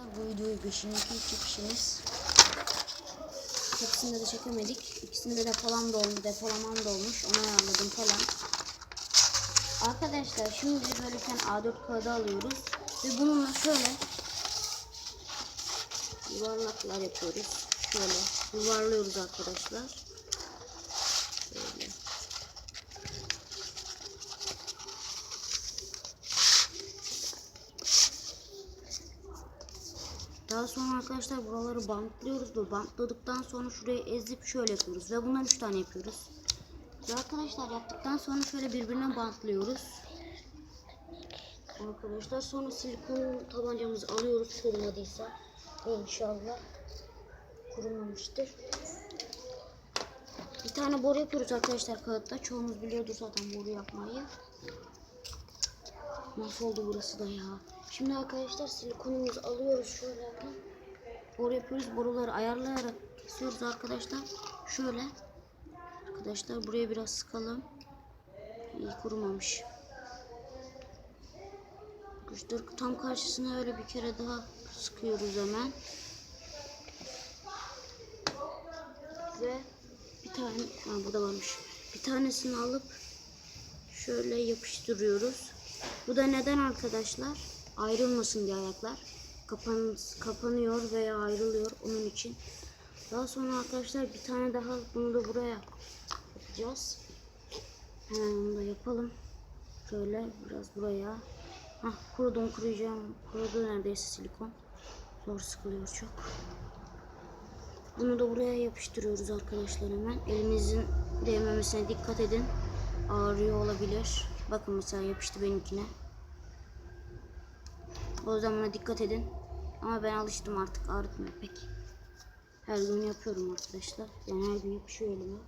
Bu videoyu 5. çekişimiz. Hepsinde de çekemedik. İkisinde de da oldu. Depolamam da olmuş. Onu ayarladım falan. Arkadaşlar şimdi böyle bir tane A4 kağıdı alıyoruz. Ve bununla şöyle yuvarlaklar yapıyoruz. Şöyle yuvarlıyoruz arkadaşlar. Daha sonra arkadaşlar buraları bantlıyoruz ve bantladıktan sonra şuraya ezip şöyle yapıyoruz ve bundan 3 tane yapıyoruz. Ve arkadaşlar yaptıktan sonra şöyle birbirine bantlıyoruz. Arkadaşlar sonra silikon tabancamızı alıyoruz kurumadıysa. İnşallah kurumamıştır. Bir tane boru yapıyoruz arkadaşlar kağıtta. Çoğunuz biliyordur zaten boru yapmayı. Nasıl oldu burası da ya? Şimdi arkadaşlar silikonumuzu alıyoruz şöyle. Boru yapıyoruz. Boruları ayarlayarak kesiyoruz arkadaşlar. Şöyle. Arkadaşlar buraya biraz sıkalım. İyi kurumamış. Arkadaşlar tam karşısına öyle bir kere daha sıkıyoruz hemen. Ve bir tane ha, burada varmış. Bir tanesini alıp şöyle yapıştırıyoruz. Bu da neden arkadaşlar? Ayrılmasın diye ayaklar. Kapan, kapanıyor veya ayrılıyor onun için. Daha sonra arkadaşlar bir tane daha bunu da buraya yapacağız. Hemen onu da yapalım. Şöyle biraz buraya. Hah kurudum kuruyacağım. Kurudu neredeyse silikon. Zor sıkılıyor çok. Bunu da buraya yapıştırıyoruz arkadaşlar hemen. Elinizin değmemesine dikkat edin. Ağrıyor olabilir. Bakın mesela yapıştı benimkine. O yüzden buna dikkat edin. Ama ben alıştım artık ağrıtmıyor pek. Her gün yapıyorum arkadaşlar. Yani her gün yapışıyor elime.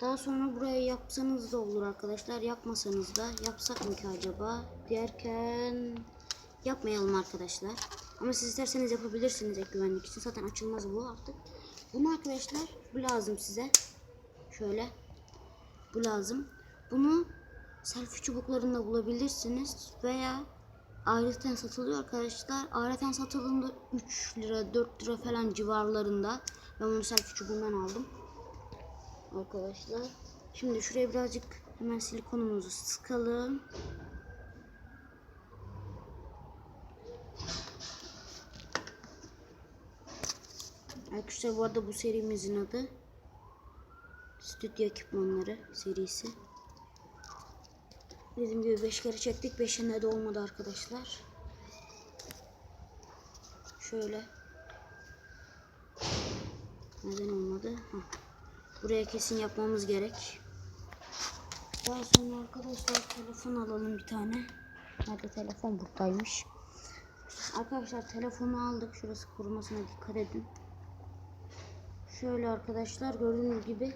Daha sonra buraya yapsanız da olur arkadaşlar. Yapmasanız da yapsak mı ki acaba? Derken yapmayalım arkadaşlar. Ama siz isterseniz yapabilirsiniz ek güvenlik için. Zaten açılmaz bu artık. Bunu arkadaşlar bu lazım size. Şöyle. Bu lazım. Bunu selfie çubuklarında bulabilirsiniz veya ayrıca satılıyor arkadaşlar. Ayrıca satıldığında 3 lira 4 lira falan civarlarında. Ben bunu selfie çubuğundan aldım. Arkadaşlar. Şimdi şuraya birazcık hemen silikonumuzu sıkalım. Arkadaşlar bu arada bu serimizin adı Stüdyo ekipmanları serisi. Dediğim gibi 5 kere çektik. 5'inde de olmadı arkadaşlar. Şöyle. Neden olmadı? Buraya kesin yapmamız gerek. Daha sonra arkadaşlar telefon alalım bir tane. Nerede telefon buradaymış. Arkadaşlar telefonu aldık. Şurası kurumasına dikkat edin. Şöyle arkadaşlar gördüğünüz gibi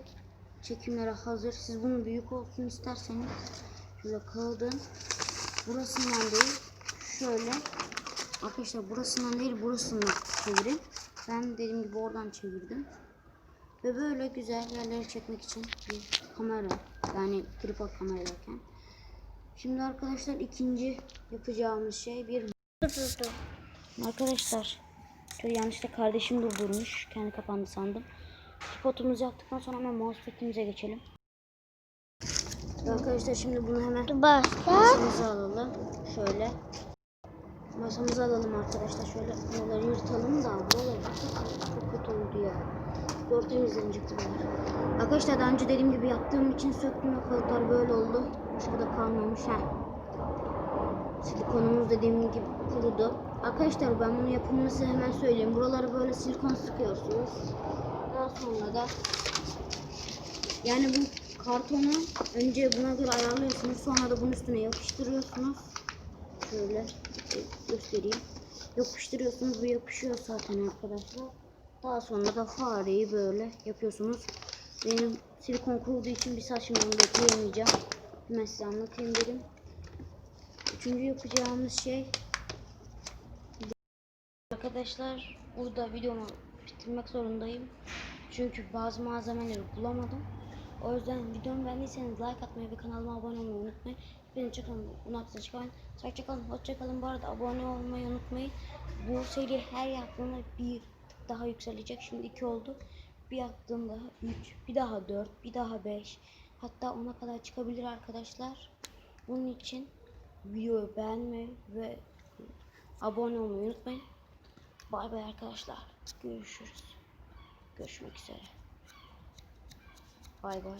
çekimlere hazır. Siz bunu büyük olsun isterseniz şöyle kağıdın burasından değil şöyle arkadaşlar burasından değil burasından çevirin. Ben dediğim gibi oradan çevirdim. Ve böyle güzel yerleri çekmek için bir kamera yani tripod kamera derken. Şimdi arkadaşlar ikinci yapacağımız şey bir Arkadaşlar şöyle yanlışlıkla kardeşim durdurmuş. Kendi kapandı sandım. Tripodumuzu yaptıktan sonra hemen mousepad'imize geçelim. Arkadaşlar şimdi bunu hemen Başla. masamıza alalım. Şöyle. Masamıza alalım arkadaşlar. Şöyle buraları yırtalım da buraları çok, kötü oldu ya. Zor temizlenecek buralar. Arkadaşlar daha önce dediğim gibi yaptığım için söktüm ve kalıplar böyle oldu. Başka da kalmamış. Heh. Silikonumuz dediğim gibi kurudu. Arkadaşlar ben bunu yapımını hemen söyleyeyim. Buraları böyle silikon sıkıyorsunuz. Daha sonra da yani bu kartonu önce buna göre ayarlıyorsunuz. Sonra da bunun üstüne yapıştırıyorsunuz. Şöyle göstereyim. Yapıştırıyorsunuz. Bu yapışıyor zaten arkadaşlar. Daha sonra da fareyi böyle yapıyorsunuz. Benim silikon kuruduğu için bir onu bekleyemeyeceğim. Hemen size anlatayım dedim. Üçüncü yapacağımız şey Arkadaşlar burada videomu bitirmek zorundayım. Çünkü bazı malzemeleri bulamadım. O yüzden videomu beğendiyseniz like atmayı ve kanalıma abone olmayı unutmayın. Beni çıkalım, aklınıza çıkarmayın. Hoşçakalın, hoşçakalın. Bu arada abone olmayı unutmayın. Bu seri her yaptığında bir tık daha yükselecek. Şimdi 2 oldu. Bir yaptığımda 3, bir daha 4, bir daha 5. Hatta 10'a kadar çıkabilir arkadaşlar. Bunun için videoyu beğenmeyi ve abone olmayı unutmayın. Bay bay arkadaşlar. Görüşürüz. Görüşmek üzere. 乖乖